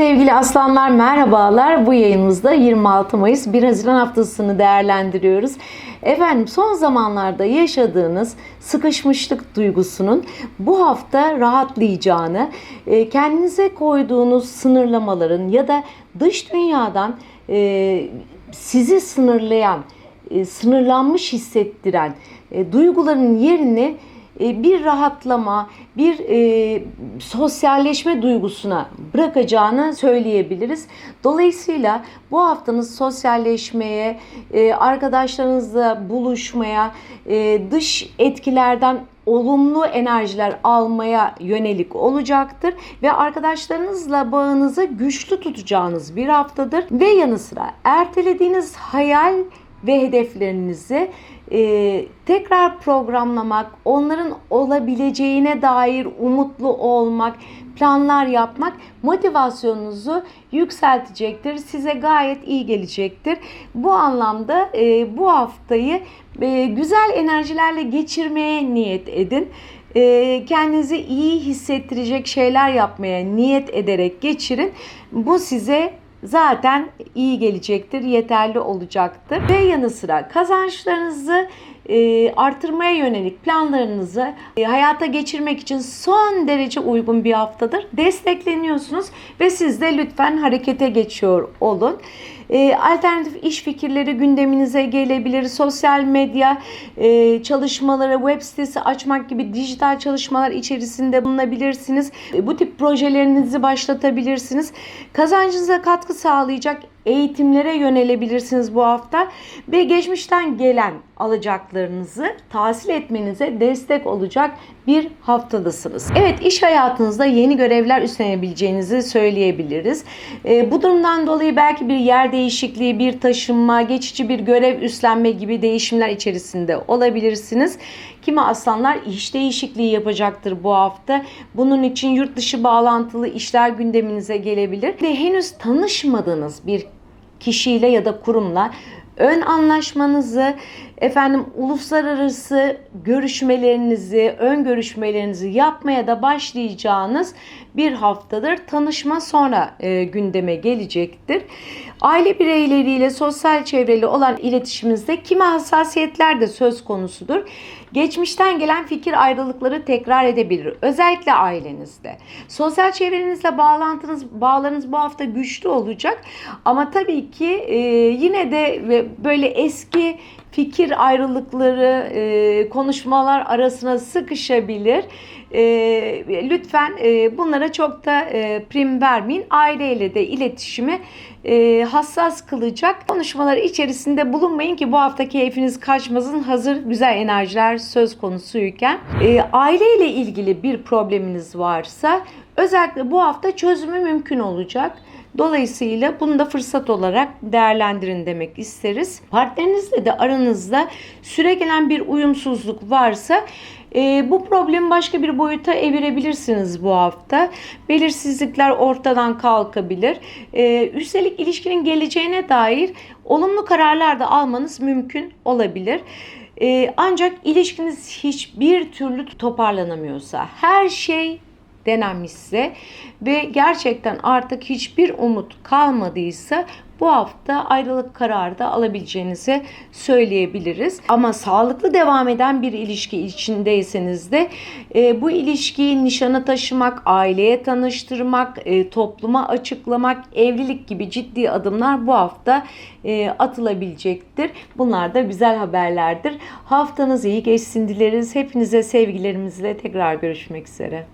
Sevgili aslanlar merhabalar. Bu yayınımızda 26 Mayıs 1 Haziran haftasını değerlendiriyoruz. Efendim son zamanlarda yaşadığınız sıkışmışlık duygusunun bu hafta rahatlayacağını, e, kendinize koyduğunuz sınırlamaların ya da dış dünyadan e, sizi sınırlayan, e, sınırlanmış hissettiren duyguların yerini bir rahatlama, bir e, sosyalleşme duygusuna bırakacağını söyleyebiliriz. Dolayısıyla bu haftanız sosyalleşmeye, e, arkadaşlarınızla buluşmaya, e, dış etkilerden olumlu enerjiler almaya yönelik olacaktır ve arkadaşlarınızla bağınızı güçlü tutacağınız bir haftadır ve yanı sıra ertelediğiniz hayal ve hedeflerinizi e, tekrar programlamak, onların olabileceğine dair umutlu olmak, planlar yapmak motivasyonunuzu yükseltecektir. Size gayet iyi gelecektir. Bu anlamda e, bu haftayı e, güzel enerjilerle geçirmeye niyet edin. E, kendinizi iyi hissettirecek şeyler yapmaya niyet ederek geçirin. Bu size zaten iyi gelecektir, yeterli olacaktır. Ve yanı sıra kazançlarınızı e, artırmaya yönelik planlarınızı e, hayata geçirmek için son derece uygun bir haftadır. Destekleniyorsunuz ve siz de lütfen harekete geçiyor olun. E, alternatif iş fikirleri gündeminize gelebilir. Sosyal medya e, çalışmaları, web sitesi açmak gibi dijital çalışmalar içerisinde bulunabilirsiniz. E, bu tip projelerinizi başlatabilirsiniz. Kazancınıza katkı sağlayacak eğitimlere yönelebilirsiniz bu hafta ve geçmişten gelen alacaklarınızı tahsil etmenize destek olacak bir haftadasınız. Evet iş hayatınızda yeni görevler üstlenebileceğinizi söyleyebiliriz. E, bu durumdan dolayı belki bir yer değişikliği, bir taşınma, geçici bir görev üstlenme gibi değişimler içerisinde olabilirsiniz. Kimi aslanlar iş değişikliği yapacaktır bu hafta. Bunun için yurt dışı bağlantılı işler gündeminize gelebilir. Ve henüz tanışmadığınız bir kişiyle ya da kurumla ön anlaşmanızı, efendim uluslararası görüşmelerinizi, ön görüşmelerinizi yapmaya da başlayacağınız bir haftadır. Tanışma sonra e, gündeme gelecektir. Aile bireyleriyle sosyal çevreli olan iletişimimizde kimi hassasiyetler de söz konusudur. Geçmişten gelen fikir ayrılıkları tekrar edebilir. Özellikle ailenizde. Sosyal çevrenizle bağlantınız, bağlarınız bu hafta güçlü olacak. Ama tabii ki e, yine de böyle eski fikir ayrılıkları, e, konuşmalar arasına sıkışabilir. E, lütfen e, bunlara çok da e, prim vermeyin. Aileyle de iletişimi e, hassas kılacak konuşmalar içerisinde bulunmayın ki bu hafta keyfiniz kaçmasın. Hazır güzel enerjiler söz konusuyken. E, aileyle ilgili bir probleminiz varsa özellikle bu hafta çözümü mümkün olacak. Dolayısıyla bunu da fırsat olarak değerlendirin demek isteriz. Partnerinizle de aranızda süre gelen bir uyumsuzluk varsa e, bu problemi başka bir boyuta evirebilirsiniz bu hafta. Belirsizlikler ortadan kalkabilir. E, üstelik ilişkinin geleceğine dair olumlu kararlar da almanız mümkün olabilir. E, ancak ilişkiniz hiçbir türlü toparlanamıyorsa, her şey denenmişse ve gerçekten artık hiçbir umut kalmadıysa bu hafta ayrılık kararı da alabileceğinizi söyleyebiliriz. Ama sağlıklı devam eden bir ilişki içindeyseniz de e, bu ilişkiyi nişana taşımak, aileye tanıştırmak, e, topluma açıklamak, evlilik gibi ciddi adımlar bu hafta e, atılabilecektir. Bunlar da güzel haberlerdir. Haftanız iyi geçsin dileriz. Hepinize sevgilerimizle tekrar görüşmek üzere.